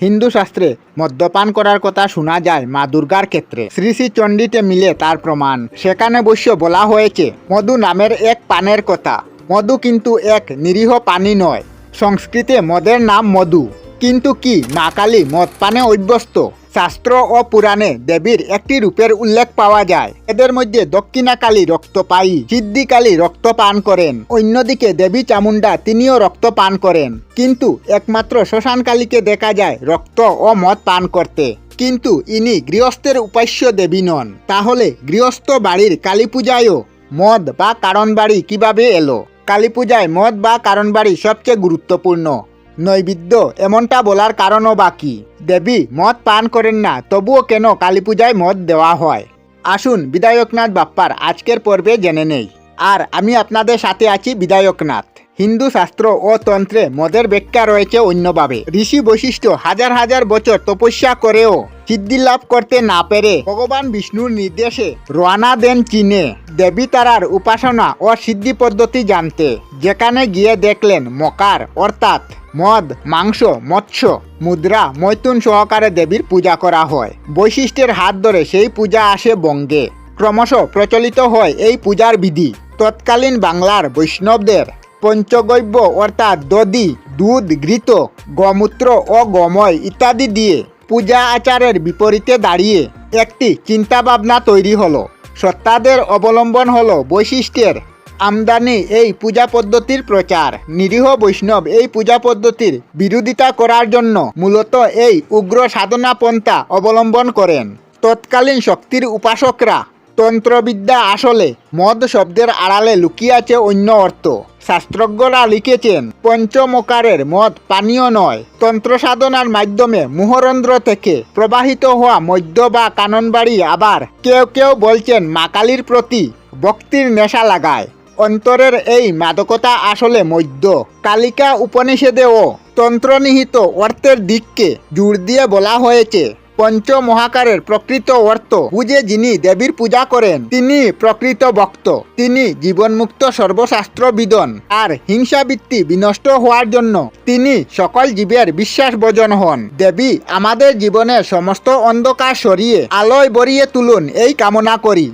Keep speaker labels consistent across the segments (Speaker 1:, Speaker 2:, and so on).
Speaker 1: হিন্দু শাস্ত্রে মদ্যপান করার কথা শোনা যায় মা দুর্গার ক্ষেত্রে। শ্রী শ্রী চণ্ডীতে মিলে তার প্রমাণ। সেখানে বৈশ্য বলা হয়েছে, মধু নামের এক পানের কথা। মধু কিন্তু এক নিরীহ পানি নয়। সংস্কৃতে মদের নাম মধু। কিন্তু কি মা কালী মদ পানে অভ্যস্ত? শাস্ত্র ও পুরাণে দেবীর একটি রূপের উল্লেখ পাওয়া যায়। এদের মধ্যে দক্ষিণাকালী রক্ত পাই সিদ্ধিকালী রক্ত পান করেন। অন্যদিকে দেবী চামুন্ডা তিনিও রক্ত পান করেন। কিন্তু একমাত্র শ্মশানকালীকে দেখা যায় রক্ত ও মদ পান করতে। কিন্তু ইনি গৃহস্থের উপাস্য দেবী নন। তাহলে গৃহস্থ বাড়ির কালী পূজায়ও মদ বা কারণ বাড়ি কীভাবে এলো? কালী পূজায় মদ বা কারণ বাড়ি সবচেয়ে গুরুত্বপূর্ণ। নৈবেদ্য। এমনটা বলার কারণও বাকি। দেবী, মদ পান করেন না, তবুও কেন কালী পূজায় মদ দেওয়া হয়? আসুন, বিধায়কনাথ বাপ্পার আজকের পর্বে জেনে নেই। আর আমি আপনাদের সাথে আছি বিধায়কনাথ। হিন্দু শাস্ত্র ও তন্ত্রে মদের ব্যাখ্যা রয়েছে অন্যভাবে। ঋষি বৈশিষ্ট্য হাজার হাজার বছর তপস্যা করেও সিদ্ধি লাভ করতে না পেরে ভগবান বিষ্ণুর নির্দেশে রওনা দেন চীনে। দেবী তারার উপাসনা ও সিদ্ধি পদ্ধতি জানতে, যেখানে গিয়ে দেখলেন মকার, অর্থাৎ মদ, মাংস, মৎস্য, মুদ্রা, মৈথুন সহকারে দেবীর পূজা করা হয়। বৈশিষ্ট্যের হাত ধরে সেই পূজা আসে বঙ্গে। ক্রমশ প্রচলিত হয় এই পূজার বিধি। তৎকালীন বাংলার বৈষ্ণবদের পঞ্চগব্য অর্থাৎ দদি দুধ, ঘৃত, গমূত্র ও গময় ইত্যাদি দিয়ে পূজা আচারের বিপরীতে দাঁড়িয়ে একটি চিন্তাভাবনা তৈরি হলো। সত্তাদের অবলম্বন হলো বৈশিষ্ট্যের। আমদানি এই পূজা পদ্ধতির প্রচার। নিরীহ বৈষ্ণব এই পূজা পদ্ধতির বিরোধিতা করার জন্য মূলত এই উগ্র সাধনা পন্থা অবলম্বন করেন। তৎকালীন শক্তির উপাসকরা তন্ত্রবিদ্যা আসলে মদ শব্দের আড়ালে লুকিয়ে আছে অন্য অর্থ। শাস্ত্রজ্ঞরা লিখেছেন, পঞ্চমকারের মদ পানীয় নয় তন্ত্র সাধনার মাধ্যমে মুহরন্ধ্র থেকে প্রবাহিত হওয়া মধ্য বা কাননবাড়ি আবার কেউ কেউ বলছেন মা কালীর প্রতি ভক্তির নেশা লাগায়। অন্তরের এই মাদকতা আসলে মধ্য কালিকা উপনিষেদেও তন্ত্রনিহিত অর্থের দিককে জোর দিয়ে বলা হয়েছে। পঞ্চ মহাকারের প্রকৃত অর্থ বুঝে যিনি দেবীর পূজা করেন, তিনি প্রকৃত ভক্ত। তিনি জীবনমুক্ত সর্বশাস্ত্র বিদন আর হিংসাবৃত্তি বিনষ্ট হওয়ার জন্য তিনি সকল জীবের বিশ্বাস বজন হন। দেবী আমাদের জীবনের সমস্ত অন্ধকার সরিয়ে আলোয় বরিয়ে তুলুন এই কামনা করি।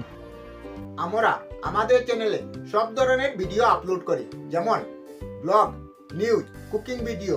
Speaker 1: আমরা আমাদের চ্যানেলে সব ধরনের ভিডিও আপলোড করি, যেমন ব্লগ, নিউজ, কুকিং ভিডিও